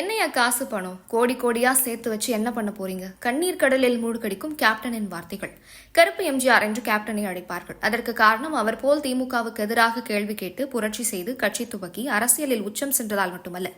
என்னையா காசு பணம்? கோடி கோடியா சேர்த்து வச்சு என்ன பண்ண போறீங்க? கண்ணீர் கடலில் மூழ்கடிக்கும் கேப்டனின் வார்த்தைகள். கருப்பு எம்ஜிஆர் என்று கேப்டனை அழைப்பார்கள். அதற்கு காரணம் அவர் போல் திமுகவுக்கு எதிராக கேள்வி கேட்டு புரட்சி செய்து கட்சி துவக்கி அரசியலில் உச்சம் சென்றதால் மட்டுமல்ல.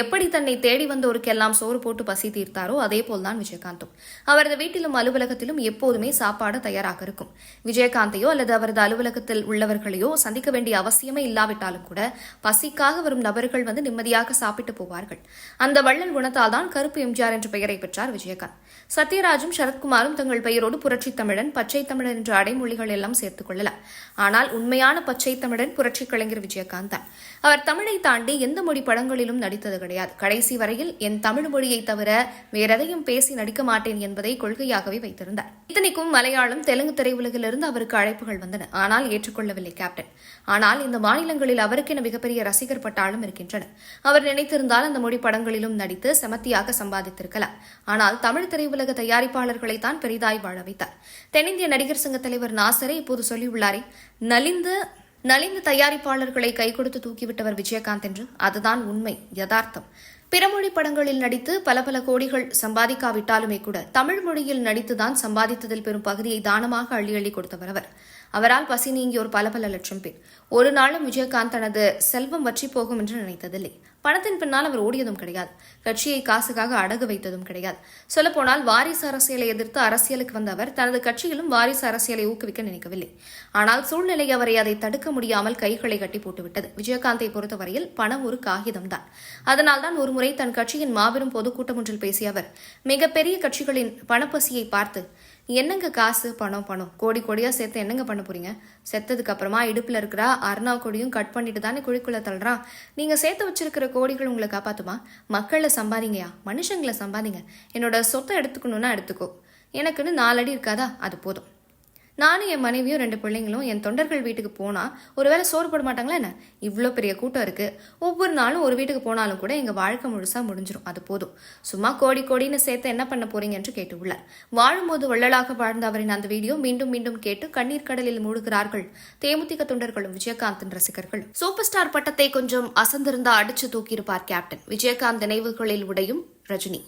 எப்படி தன்னை தேடி வந்தோருக்கெல்லாம் சோறு போட்டு பசி தீர்த்தாரோ அதே போல்தான் விஜயகாந்தும். அவரது வீட்டிலும் அலுவலகத்திலும் எப்போதுமே சாப்பாடு தயாராக இருக்கும். விஜயகாந்தையோ அல்லது அவரது அலுவலகத்தில் உள்ளவர்களையோ சந்திக்க வேண்டிய அவசியமே இல்லாவிட்டாலும் கூட பசிக்காக வரும் நபர்கள் வந்து நிம்மதியாக சாப்பிட்டு போவார்கள். அந்த வள்ளல் குணத்தால் தான் கருப்பு எம்ஜிஆர் என்ற பெயரை பெற்றார் விஜயகாந்த். சத்யராஜும் சரத்குமாரும் தங்கள் பெயரோடு புரட்சி தமிழன் பச்சை தமிழன் என்ற அடைமொழிகள் எல்லாம் சேர்த்துக் கொள்ளலாம். ஆனால் உண்மையான பச்சை தமிழன் புரட்சி கலைஞர் விஜயகாந்த் தான். அவர் தமிழை தாண்டி எந்த மொழி படங்களிலும் நடித்தது கிடையாது. கடைசி வரையில் என் தமிழ் மொழியை தவிர வேறெதையும் பேசி நடிக்க மாட்டேன் என்பதை கொள்கையாகவே வைத்திருந்தார். இத்தனைக்கும் மலையாளம் தெலுங்கு திரையுலகிலிருந்து அவருக்கு அழைப்புகள் வந்தன. ஆனால் ஏற்றுக்கொள்ளவில்லை கேப்டன். ஆனால் இந்த மாநிலங்களில் அவருக்கென மிகப்பெரிய ரசிகர் பட்டாலும் இருக்கின்றனர் அவர் நினைத்திருந்தால் அந்த மொழி படங்கள் படங்களிலும் நடித்து செமத்தியாக சம்பாதித்திருக்கலாம். ஆனால் தமிழ் திரையுலக தயாரிப்பாளர்களை தான் பெரிதாய் வாழ வைத்தார். தென்னிந்திய நடிகர் சங்க தலைவர் நாசரே இப்போது சொல்லியுள்ளாரே நலிந்து நலிந்து தயாரிப்பாளர்களை கை கொடுத்து தூக்கிவிட்டவர் விஜயகாந்த் என்று. அதுதான் உண்மை யதார்த்தம். பிறமொழி படங்களில் நடித்து பல பல கோடிகள் சம்பாதிக்காவிட்டாலுமே கூட தமிழ் மொழியில் நடித்துதான் சம்பாதித்ததில் பெரும் பகுதியை தானமாக அள்ளி அள்ளி கொடுத்தவர் அவர். அவரால் பசி நீங்கியோர் பல பல லட்சம் பேர். ஒரு நாளும் விஜயகாந்த் தனது செல்வம் வற்றி போகும் என்று நினைத்ததில்லை. பணத்தின் பின்னால் அவர் ஓடியதும் கிடையாது. கட்சியை காசுக்காக அடகு வைத்ததும் கிடையாது. சொல்லப்போனால் வாரிசு அரசியலை எதிர்த்து அரசியலுக்கு வந்த அவர் தனது கட்சியிலும் வாரிசு அரசியலை ஊக்குவிக்க நினைக்கவில்லை. ஆனால் சூழ்நிலை அவரை அதை தடுக்க முடியாமல் கைகளை கட்டி போட்டுவிட்டது. விஜயகாந்தை பொறுத்தவரையில் பணம் ஒரு காகிதம்தான். அதனால்தான் முறை தன் கட்சியின் மாபெரும் பொதுக்கூட்டம் ஒன்றில் பேசிய அவர் மிகப்பெரிய கட்சிகளின் பணப்பசியை பார்த்து என்னங்க காசு பணம் பணம்? கோடி கோடியா சேர்த்து என்னங்க பண்ண போறீங்க? செத்ததுக்கு அப்புறமா இடுப்புல இருக்கிற அருணா கோடியும் கட் பண்ணிட்டு தானே குழிக்குள்ள தள்ளுறான். நீங்க சேர்த்து வச்சிருக்கிற கோடிகள் உங்களை காப்பாத்துமா? மக்களை சம்பாதிங்கயா? மனுஷங்களை சம்பாதிங்க. என்னோட சொத்தை எடுத்துக்கணும்னா எடுத்துக்கோ. எனக்குன்னு நாலடி இருக்காதா? அது போதும். நானும் என் மனைவியும் ரெண்டு பிள்ளைங்களும் என் தொண்டர்கள் வீட்டுக்கு போனா ஒருவேளை சோறு போட மாட்டாங்களா என்ன? இவ்வளோ பெரிய கூட்டம் இருக்கு. ஒவ்வொரு நாளும் ஒரு வீட்டுக்கு போனாலும் கூட எங்க வாழ்க்கை முழுசா முடிஞ்சிடும் அது போதும். சும்மா கோடி கோடின்னு சேர்த்து என்ன பண்ண போறீங்க என்று கேட்டுள்ளார் வாழும்போது வள்ளலாக வாழ்ந்த அவரின் அந்த வீடியோ மீண்டும் மீண்டும் கேட்டு கண்ணீர் கடலில் மூழ்கிறார்கள் தேமுதிக தொண்டர்களும் விஜயகாந்தின் ரசிகர்கள். சூப்பர் ஸ்டார் பட்டத்தை கொஞ்சம் அசந்திருந்தா அடிச்சு தூக்கியிருப்பார் கேப்டன். விஜயகாந்த் நினைவுகளில் உடையும் ரஜினி.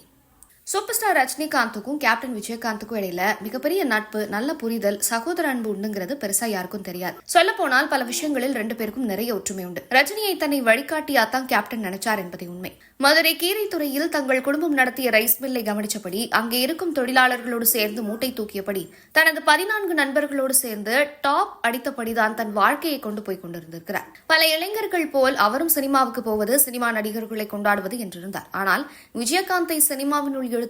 சூப்பர் ஸ்டார் ரஜினிகாந்துக்கும் கேப்டன் விஜயகாந்துக்கும் இடையில மிகப்பெரிய நட்பு நல்ல புரிதல் சகோதர அன்பு உண்டுங்கிறது பெருசா யாருக்கும் தெரியாது. சொல்ல போனால் பல விஷயங்களில் ரெண்டு பேருக்கும் நிறைய ஒற்றுமை உண்டு. ரஜினியை தன்னை வழிகாட்டியா தான் கேப்டன் நினைச்சார் என்பதை உண்மை. மதுரை கீரைத்துறையில் தங்கள் குடும்பம் நடத்திய ரைஸ் மில்லை கவனிச்சபடி அங்கே இருக்கும் தொழிலாளர்களோடு சேர்ந்து மூட்டை தூக்கியபடி தனது பதினான்கு நண்பர்களோடு சேர்ந்து டாப் அடித்தபடிதான் தன் வாழ்க்கையை கொண்டு போய் கொண்டிருந்திருக்கிறார். பல இளைஞர்கள் போல் அவரும் சினிமாவுக்கு போவது சினிமா நடிகர்களை கொண்டாடுவது என்றிருந்தார். ஆனால் விஜயகாந்தை சினிமாவினுள்